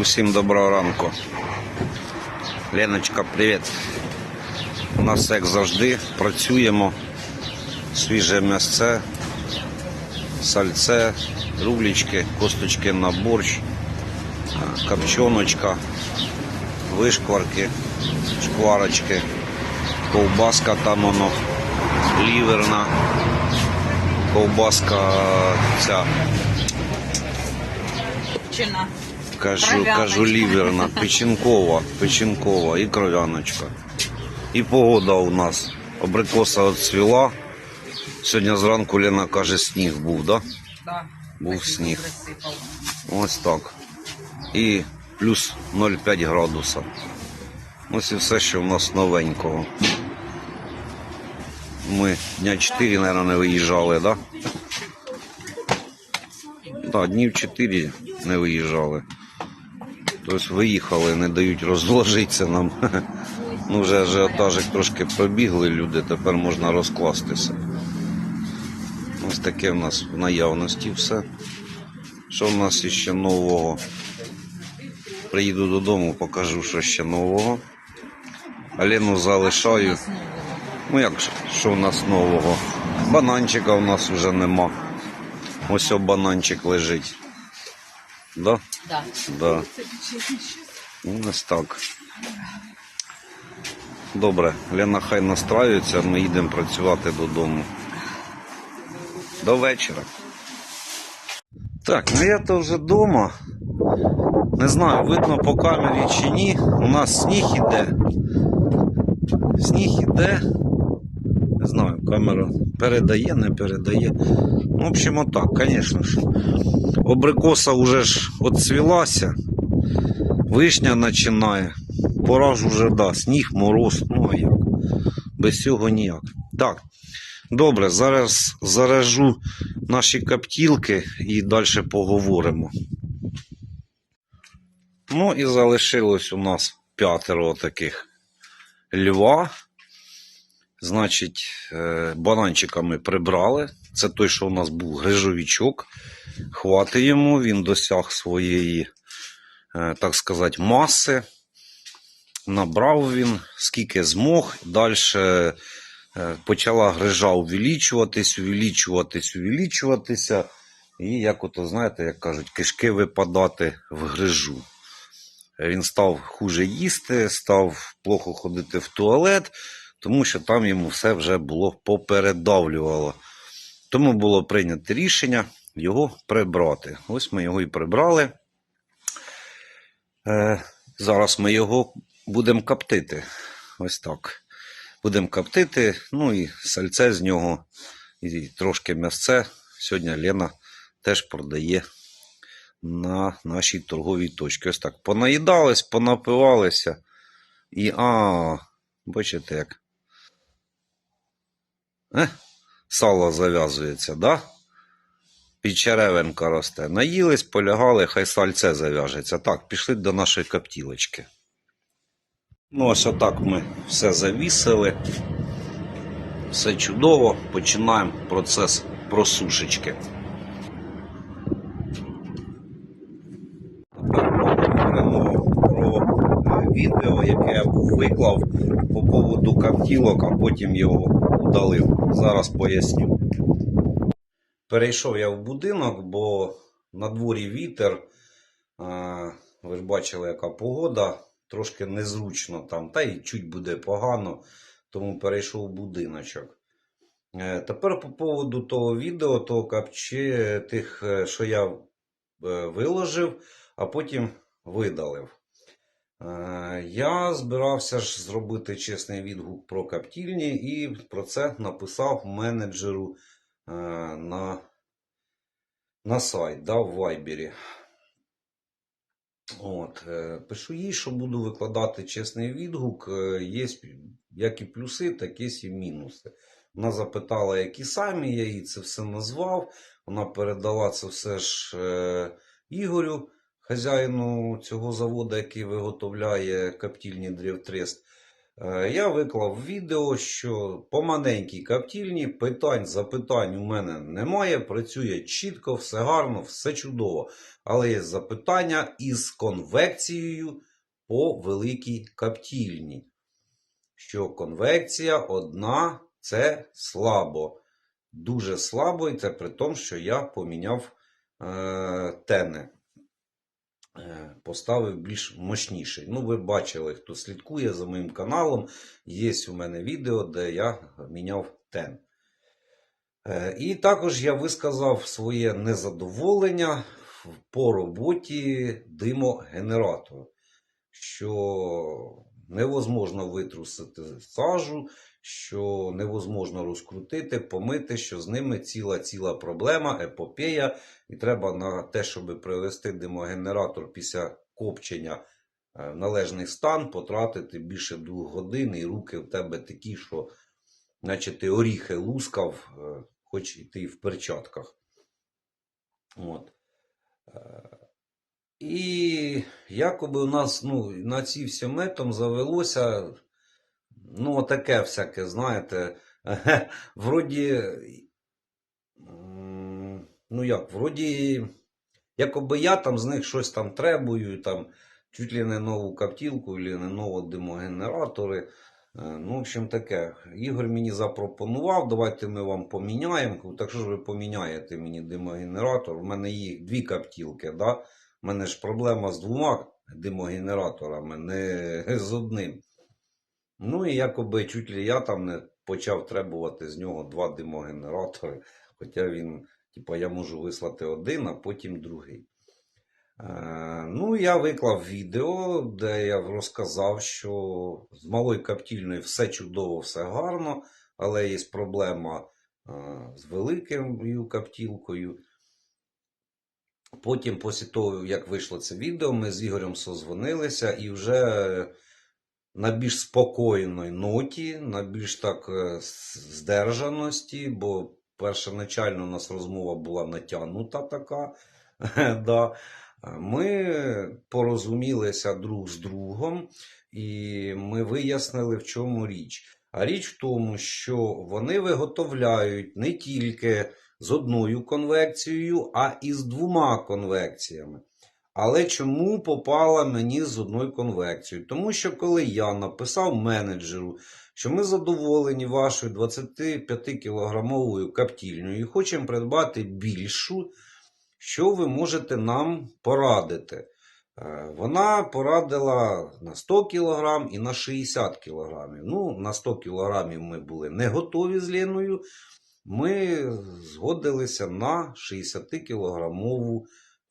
Усім доброго ранку. Леночка, привіт. У нас, як завжди, працюємо. Свіже м'ясце, сальце, рублічки, косточки на борщ, а, копчоночка, вишкварки, шкварочки, ковбаска там воно, ліверна, ковбаска ця Чина. Кажу, кажу ліверна, печінкова, печінкова і кров'яночка. І погода у нас. Абрикоса отцвіла. Сьогодні зранку Лена каже, сніг був, да? Да. Був сніг. Ось так. І плюс 0,5 градуса. Ось і все, що в нас новенького. Ми дня 4, мабуть, не виїжджали, так? Да? Так, днів 4 не виїжджали. Тобто виїхали, не дають розложитися нам. Ну, вже ажіотажик трошки пробігли люди, тепер можна розкластися. Ось таке в нас в наявності все. Що в нас ще нового? Приїду додому, покажу, що ще нового. Алену залишаю. Ну як що в нас нового? Бананчика у нас вже нема. Ось о бананчик лежить. Да? Да. Да. Ну, Ось так. Добре, Лена хай настраюється, ми їдемо працювати додому. До вечора. Так, ну я то вже вдома. Не знаю, видно по камері чи ні. У нас сніг іде. Сніг іде. Не знаю, камера передає, не передає. Ну, в общем, отак, звісно ж. Абрикоса вже ж отцвілася. Вишня починає. Пора ж уже, да, сніг, мороз, ну а як? Без цього ніяк. Так, добре, зараз заражу наші каптілки і далі поговоримо. Ну і залишилось у нас п'ятеро таких льва. Значить, е, бананчиками прибрали. Це той, що у нас був грижовічок. Хвати йому, він досяг своєї, е, так сказати, маси. Набрав він скільки змог. Далі почала грижа увеличуватись, увеличуватись, увеличуватися. І як ото, знаєте, як кажуть, кишки випадати в грижу. Він став хуже їсти, став плохо ходити в туалет, тому що там йому все вже було попередавлювало. Тому було прийнято рішення його прибрати. Ось ми його і прибрали. Е, зараз ми його будемо коптити. Ось так. Будемо коптити, ну і сальце з нього, і трошки м'ясце. Сьогодні Лена теж продає на нашій торговій точці. Ось так. Понаїдались, понапивалися. І а, бачите як. Е? Сало зав'язується, да? Підчеревинка росте. Наїлись, полягали, хай сальце зав'яжеться. Так, пішли до нашої коптілочки. Ну, ось отак ми все завісили. Все чудово. Починаємо процес просушечки. Тепер поговоримо про е, відео, яке я був виклав по поводу а потім його удалив. Зараз поясню. Перейшов я в будинок, бо на дворі вітер. Ви ж бачили, яка погода. Трошки незручно там, та й чуть буде погано, тому перейшов в будиночок. Е, Тепер по поводу того відео, того капче, тих, е, що я е, виложив, а потім видалив. Е, Я збирався ж зробити чесний відгук про каптільні і про це написав менеджеру е, на, на сайт да, в Вайбері. От, е, пишу їй, що буду викладати чесний відгук. Є як і плюси, так є і мінуси. Вона запитала, які самі, я їй це все назвав. Вона передала це все ж Ігорю, хазяїну цього заводу, який виготовляє каптільні Древтрест. Е, Я виклав відео, що по маленькій каптільні питань, запитань у мене немає. Працює чітко, все гарно, все чудово. Але є запитання із конвекцією по великій каптільні. Що конвекція одна це слабо. Дуже слабо, і це при тому, що я поміняв е, тени. Е, Поставив більш мощніший. Ну, ви бачили, хто слідкує за моїм каналом. Є у мене відео, де я міняв тен. Е, І також я висказав своє незадоволення по роботі димогенератора, що невозможно витрусити сажу, що невозможно розкрутити, помити, що з ними ціла ціла проблема, епопея, і треба на те, щоб привести димогенератор після копчення е, в належний стан, потратити більше двох годин, і руки в тебе такі, що наче ти оріхи лускав, е, хоч і ти в перчатках. От. Е, І якоби у нас ну, на ці всі метом завелося, ну, таке всяке, знаєте, вроді, ну як, вроді, якоби я там з них щось там требую, там, чуть ли не нову каптілку, чи не нові димогенератори. Е, Ну, в общем, таке. Ігор мені запропонував, давайте ми вам поміняємо. Так що ж ви поміняєте мені димогенератор? У мене їх дві каптілки, да? У мене ж проблема з двома димогенераторами, не з одним. Ну і якоби чуть ли я там не почав требувати з нього два димогенератори. Хоча він, типа, я можу вислати один, а потім другий. Е, Ну, я виклав відео, де я розказав, що з малою каптільною все чудово, все гарно, але є проблема е, з великою каптілкою. Потім, після того, як вийшло це відео, ми з Ігорем созвонилися і вже на більш спокійній ноті, на більш так е, здержаності, бо першоначально у нас розмова була натягнута така. да. Ми порозумілися друг з другом, і ми вияснили, в чому річ. А річ в тому, що вони виготовляють не тільки з одною конвекцією, а і з двома конвекціями. Але чому попала мені з одною конвекцією? Тому що коли я написав менеджеру, що ми задоволені вашою 25-кілограмовою каптільною і хочемо придбати більшу, що ви можете нам порадити? Е, Вона порадила на 100 кг і на 60 кг. Ну, на 100 кг ми були не готові з Леною. Ми згодилися на 60-кілограмову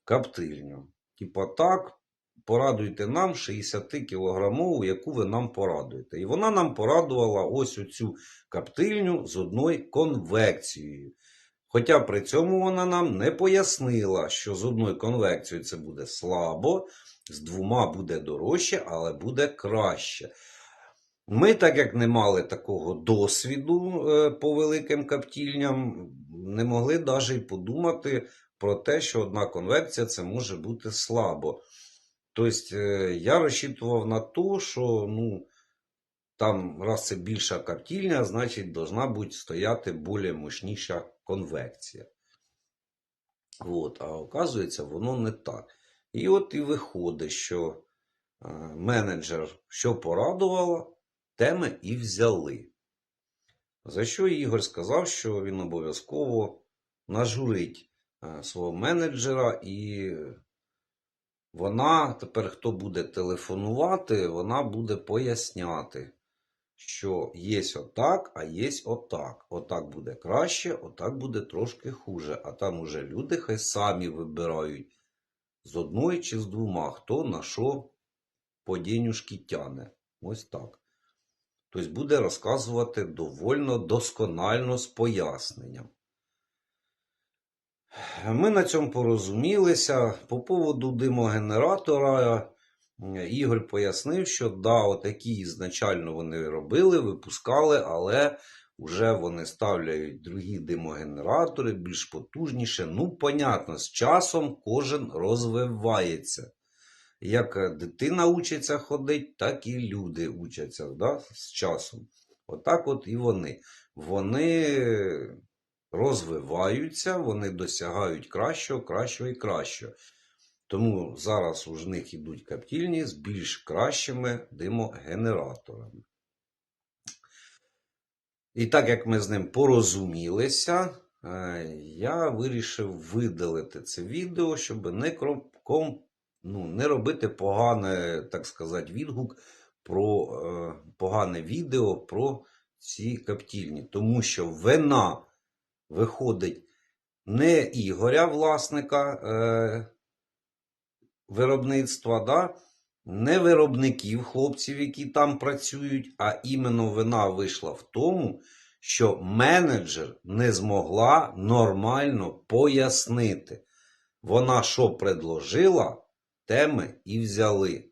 каптильню. Типа так, порадуйте нам 60-кілограмову, яку ви нам порадуєте. І вона нам порадувала ось оцю каптильню з одною конвекцією. Хоча при цьому вона нам не пояснила, що з одною конвекцією це буде слабо, з двома буде дорожче, але буде краще. Ми, так як не мали такого досвіду е, по великим каптільням, не могли навіть подумати про те, що одна конвекція це може бути слабо. Тобто, е, я розчитував на те, що ну, там, раз це більша каптільня, значить, должна бути стояти більш мощніша конвекція. От, а оказується, воно не так. І от і виходить, що е, менеджер, що порадувало, теми і взяли. За що Ігор сказав, що він обов'язково нажурить свого менеджера, і вона тепер, хто буде телефонувати, вона буде поясняти, що є отак, а є отак. Отак буде краще, отак буде трошки хуже. А там уже люди хай самі вибирають з одної чи з двома, хто на що по денюжки тяне. Ось так. Тобто буде розказувати довольно досконально з поясненням. Ми на цьому порозумілися. По поводу димогенератора Ігор пояснив, що да, отакі ізначально вони робили, випускали, але вже вони ставляють другі димогенератори, більш потужніше. Ну, понятно, з часом кожен розвивається. як дитина учиться ходити, так і люди учаться да, з часом. Отак от і вони. Вони розвиваються, вони досягають кращого, кращого і кращого. Тому зараз у них йдуть коптільні з більш кращими димогенераторами. І так як ми з ним порозумілися, е, я вирішив видалити це відео, щоб не, кромком, ну, не робити погане, так сказати, відгук про е, погане відео про ці коптільні. Тому що вина виходить не Ігоря, власника е, виробництва, да? не виробників, хлопців, які там працюють, а іменно вина вийшла в тому, що менеджер не змогла нормально пояснити. Вона що предложила, те ми і взяли.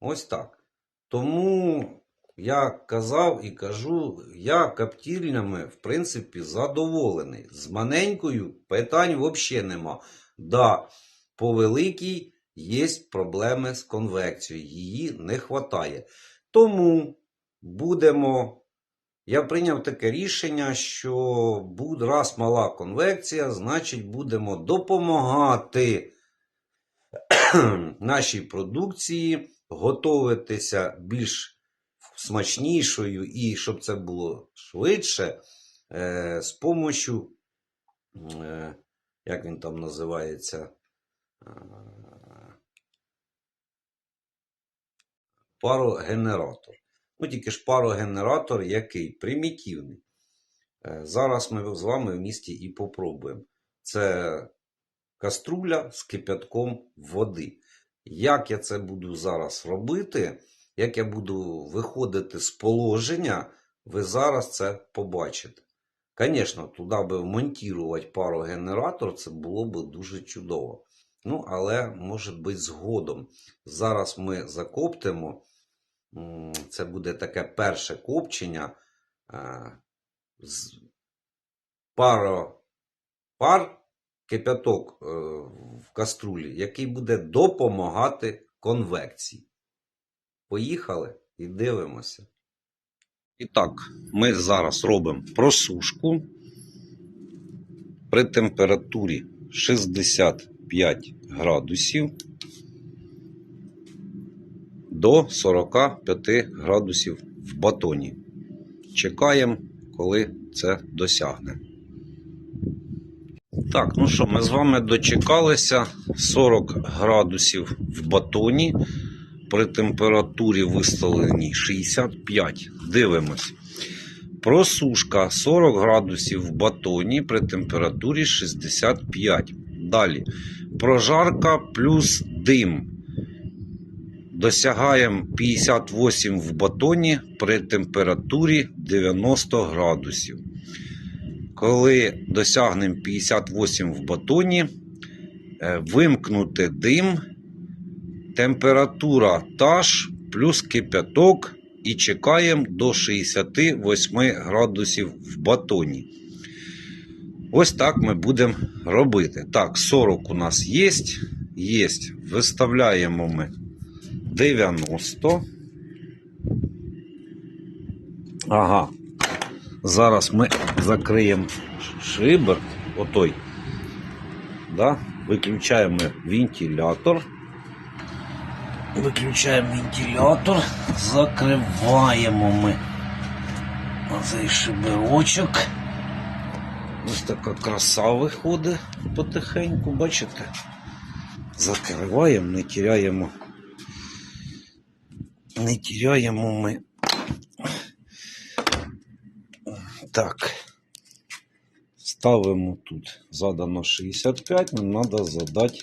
Ось так. Тому я казав і кажу, я коптільнями, в принципі, задоволений. З маленькою питань взагалі нема. Да, по великій є проблеми з конвекцією, її не вистачає. Тому будемо. Я прийняв таке рішення, що буде, раз мала конвекція, значить будемо допомагати нашій продукції готуватися більш смачнішою і щоб це було швидше, е, з помощю, е, як він там називається, е, парогенератор. Ну, тільки ж парогенератор який? Примітивний. Е, Зараз ми з вами в місті і попробуємо. Це каструля з кипятком води. Як я це буду зараз робити, як я буду виходити з положення, ви зараз це побачите. Звісно, туди би вмонтувати парогенератор, це було б дуже чудово. Ну, але, може бути, згодом. Зараз ми закоптимо. Це буде таке перше копчення е, з паро, пар кипяток е, в каструлі, який буде допомагати конвекції. Поїхали і дивимося. І так, ми зараз робимо просушку при температурі 65 градусів до 45 градусів в батоні. Чекаємо, коли це досягне. Так, ну що, ми з вами дочекалися 40 градусів в батоні при температурі виставленій 65. Дивимось. Просушка 40 градусів в батоні при температурі 65. Далі. Прожарка плюс дим. Досягаємо 58 в батоні при температурі 90 градусів. Коли досягнемо 58 в батоні, е, вимкнути дим, температура та ж плюс кипяток і чекаємо до 68 градусів в батоні. Ось так ми будемо робити. Так, 40 у нас є. Є. Виставляємо ми 90. Ага. Зараз ми закриємо шибер. Отой. Да? Виключаємо вентилятор. Виключаємо вентилятор, закриваємо ми цей шиберочок. Ось така краса виходить потихеньку, бачите? Закриваємо, не тіряємо. Не тіряємо ми. Так. Ставимо тут. Задано 65, нам треба задати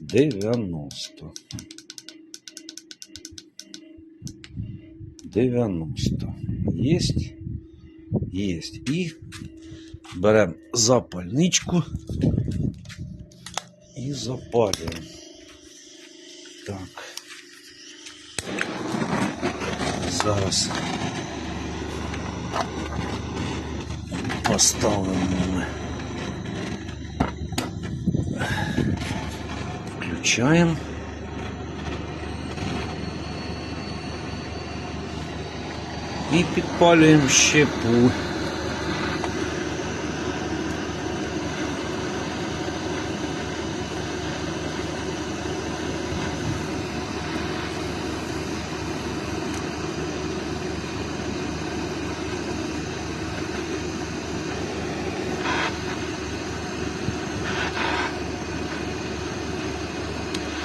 90. 90. Есть. Есть. І беремо запальничку і запалюємо. Так. Зараз поставимо ми. Включаємо. І підпалюємо щепу.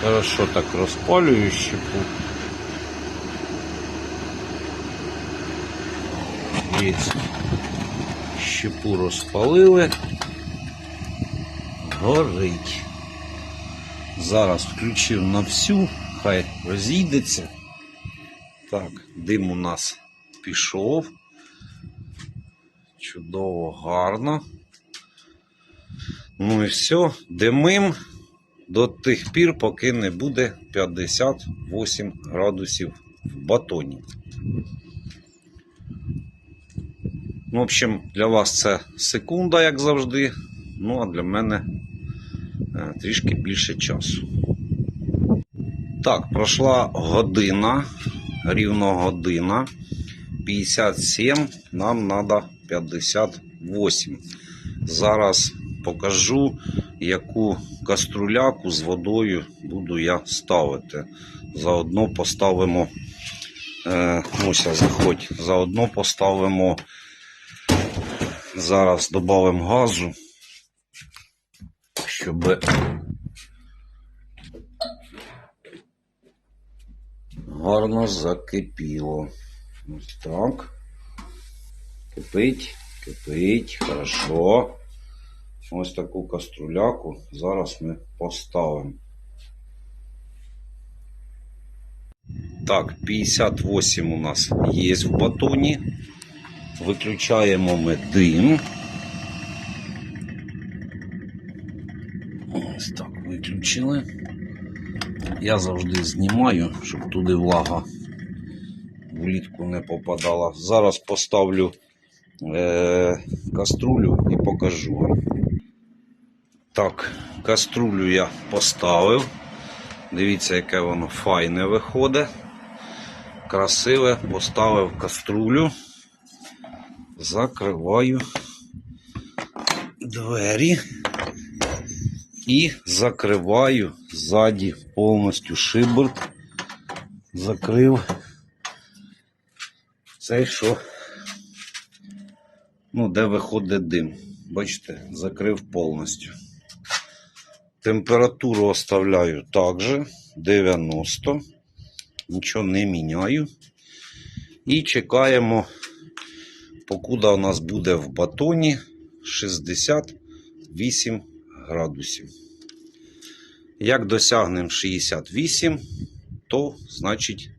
Хорошо так розпалюю щепу. Щепу розпалили. Горить. Зараз включив на всю, хай розійдеться. Так, дим у нас пішов. Чудово, гарно. Ну і все, димим до тих пір, поки не буде 58 градусів в батоні. Ну, в общем, для вас це секунда, як завжди. Ну, а для мене е, трішки більше часу. Так, пройшла година, рівно година. 57, нам треба 58. Зараз покажу, яку каструляку з водою буду я ставити. Заодно поставимо. Е, Муся, заходь. Заодно поставимо. Зараз додамо газу, щоб гарно закипіло. Ось так. Кипить, кипить, хорошо. Ось таку каструляку зараз ми поставимо. Так, 58 у нас є в батоні. Виключаємо ми дим. Ось так виключили. Я завжди знімаю, щоб туди влага влітку не попадала. Зараз поставлю е- каструлю і покажу вам. Так, каструлю я поставив. Дивіться, яке воно файне виходить. Красиве, поставив каструлю. Закриваю двері і закриваю ззаді повністю шиберт. Закрив цей що, ну, де виходить дим. Бачите, закрив повністю. Температуру оставляю також 90. Нічого не міняю. І чекаємо, покуда у нас буде в батоні 68 градусів. Як досягнемо 68, то значить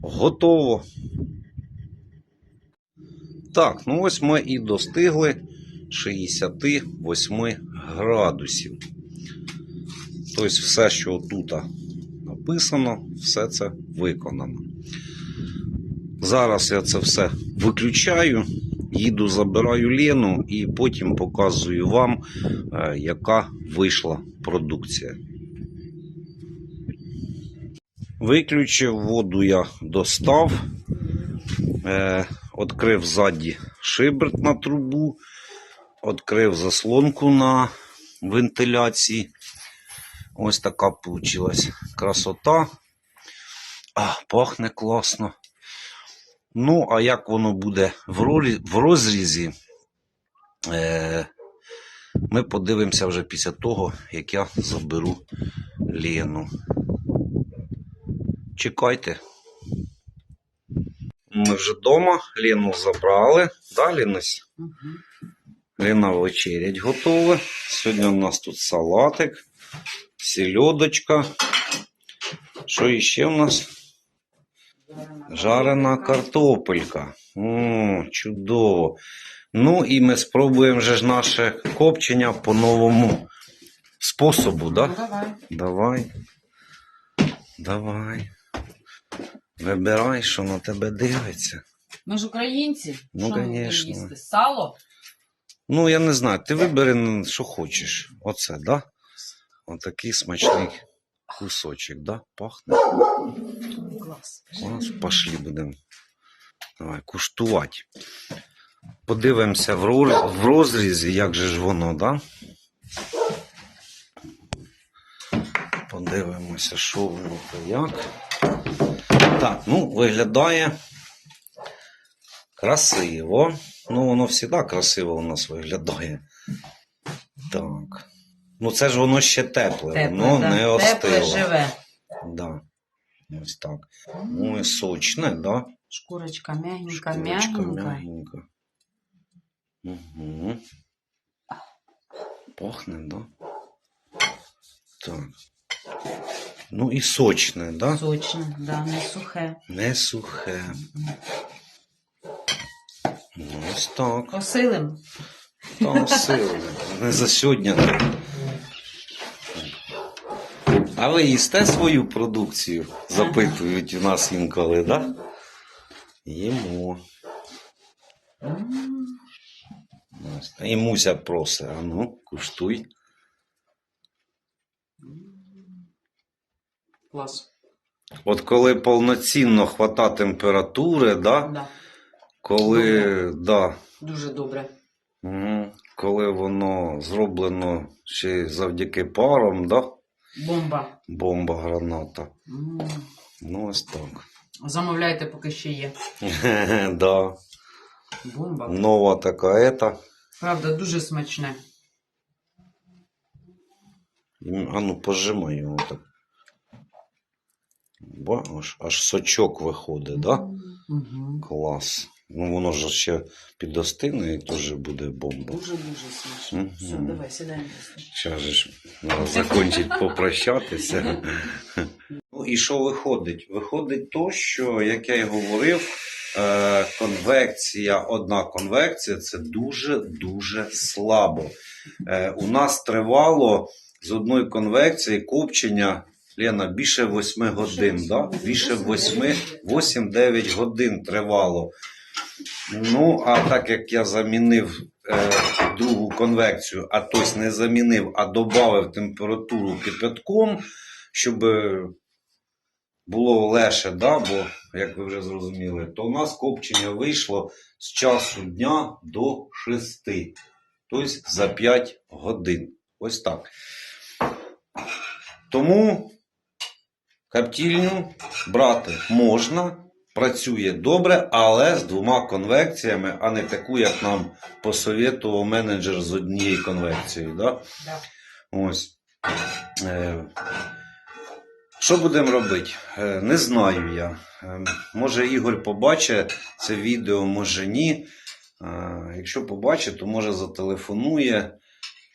готово. Так, ну ось ми і достигли 68 градусів. Тобто, все, що тут написано, все це виконано. Зараз я це все виключаю, їду, забираю Лену і потім показую вам, е, яка вийшла продукція. Виключив воду я достав, е, відкрив ззаді шиберт на трубу, відкрив заслонку на вентиляції. Ось така получилась красота. Пахне класно. Ну, а як воно буде в, ролі, в розрізі, е, ми подивимося вже після того, як я заберу Лену. Чекайте. Ми вже вдома, Лену забрали. Да, Ленусь? Лена вечерять готова. Сьогодні у нас тут салатик, сельодочка. Що іще у нас? Жарена картопелька. О, чудово. Ну і ми спробуємо вже ж наше копчення по новому способу, да? Ну, давай. Давай. Давай. Вибирай, що на тебе дивиться. Ми ж українці. Ну, Що ми конечно. їсти? Сало? Ну, я не знаю, ти вибери, що хочеш. Оце, да? Отакий смачний кусочок, да? Пахне. Клас. Клас, пошли будемо Давай, куштувати. Подивимося в, ро- в розрізі, як же ж воно, да? Подивимося, що воно то як. Так, ну, виглядає красиво. Ну, воно завжди красиво у нас виглядає. Так. Ну, це ж воно ще тепле, Тепле, воно да. не остило. Тепле живе. Да. Ось так. Ну і сочне, да? Шкурочка мягенька, Шкурочка мягенька. мягенька. Угу. Пахне, да? Так. Ну і сочне, да? Сочне, да, не сухе. Не сухе. Ну, ось так. Посилим. Там сили. Не за сьогодні. А ви їсте свою продукцію? Запитують у нас інколи, так? Да? Їмо. І Муся просить, а ну, куштуй. Клас. От коли повноцінно хвата температури, да? Да. коли, да, Дуже добре. Коли воно зроблено ще завдяки парам, да? Бомба. бомба граната. М. Ну, ось так. Замовляйте, поки ще є. да. Бомба. Нова така ета. Правда, дуже смачне. А ну, пожимай його так. Ба, аж, аж сочок виходить, да? Угу. Клас. Ну, воно ж ще підостине і теж буде бомба. Дуже-дуже смачне. Мгм. Все, давай, сідай. Зараз же ж треба попрощатися. Ну і що виходить? Виходить то, що, як я й говорив, е, конвекція, одна конвекція це дуже-дуже слабо. Е, У нас тривало з одної конвекції копчення. Лена, більше 8 годин, да? більше 8, 8-9 годин тривало. Ну, а так як я замінив е, другу конвекцію, а тобто не замінив, а додав температуру кипятком, щоб е, було легше, да? бо, як ви вже зрозуміли, то у нас копчення вийшло з часу дня до 6. Тобто за 5 годин. Ось так. Тому каптільню брати можна, працює добре, але з двома конвекціями, а не таку, як нам посовітував менеджер з однією конвекцією. Да? Да. Ось. Е, що будемо робити? Е, не знаю я. Е, може Ігор побачить це відео, може ні. Е, якщо побачить, то може зателефонує.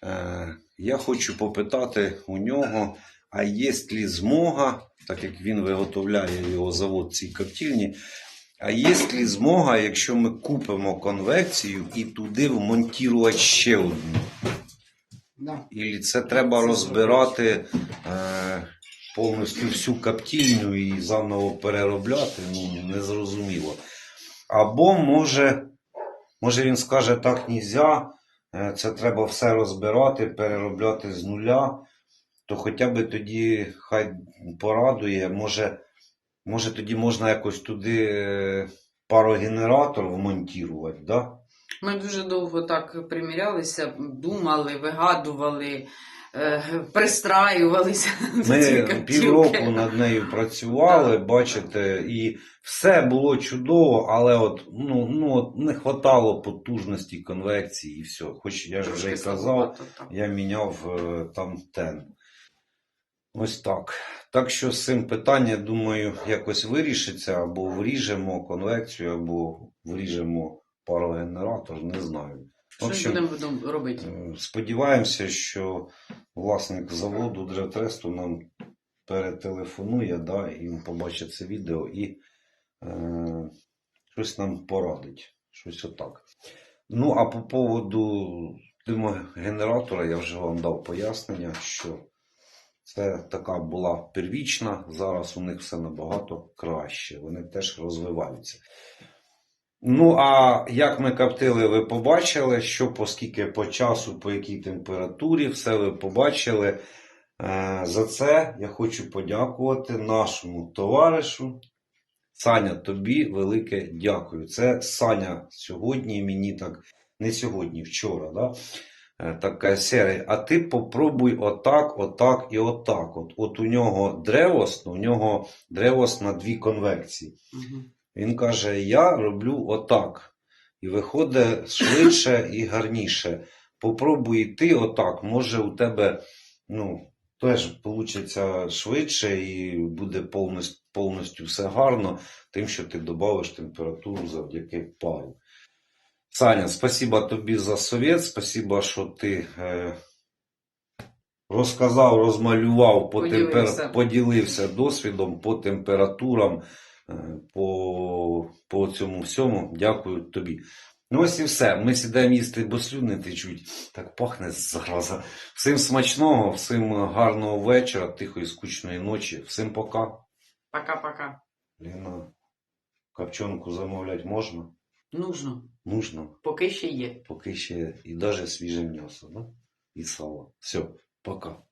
Е, я хочу попитати у нього, а є ли змога, так як він виготовляє його завод цій коптільні, а є ли змога, якщо ми купимо конвекцію і туди вмонтувати ще одну? Да. І це треба розбирати е, повністю всю каптільню і заново переробляти, ну незрозуміло. Або може, може він скаже, так нельзя, е, це треба все розбирати, переробляти з нуля, то хоча б тоді хай порадує, може, може тоді можна якось туди е, парогенератор вмонтувати, да? Ми дуже довго так примірялися, думали, вигадували, е, пристраювалися Ми півроку над нею працювали, бачите, і все було чудово, але от, ну, ну, от не хватало потужності конвекції і все. Хоч я ж вже й казав, я міняв е, там тен. Ось так. Так що з цим питання, думаю, якось вирішиться, або вріжемо конвекцію, або вріжемо парогенератор, не знаю. Що общем, будемо робити? Е, Сподіваємося, що власник заводу Древтресту нам перетелефонує, да, і побачить це відео і е, щось нам порадить. Щось отак. Ну, а по поводу димогенератора я вже вам дав пояснення, що це така була первічна, зараз у них все набагато краще. Вони теж розвиваються. Ну, а як ми коптили, ви побачили, що по скільки по часу, по якій температурі, все ви побачили. Е, За це я хочу подякувати нашому товаришу Саня, тобі велике дякую. Це Саня сьогодні мені так, не сьогодні, вчора, да? Е, така серія. А ти попробуй отак, отак і отак. От, от у нього древос, у нього древос на дві конвекції. Угу. Він каже: Я роблю отак. І виходить швидше і гарніше. Попробуй ти отак. Може, у тебе ну, теж вийде швидше і буде повністю, повністю все гарно, тим, що ти додавиш температуру завдяки пару. Саня, спасибо тобі за совет, спасибо, що ти е, розказав, розмалював, по Поділився. темпер... поділився досвідом по температурам, е, по, по цьому всьому. Дякую тобі. Ну ось і все. Ми сідаємо їсти, бо слюни течуть. Так пахне зараза. Всім смачного, всім гарного вечора, тихої, скучної ночі. Всім пока. Пока-пока. Ліна, копчонку замовляти можна? Нужно. Нужно. Поки ще є. Поки ще і навіть свіже м'ясо, да? і сало. Все, пока.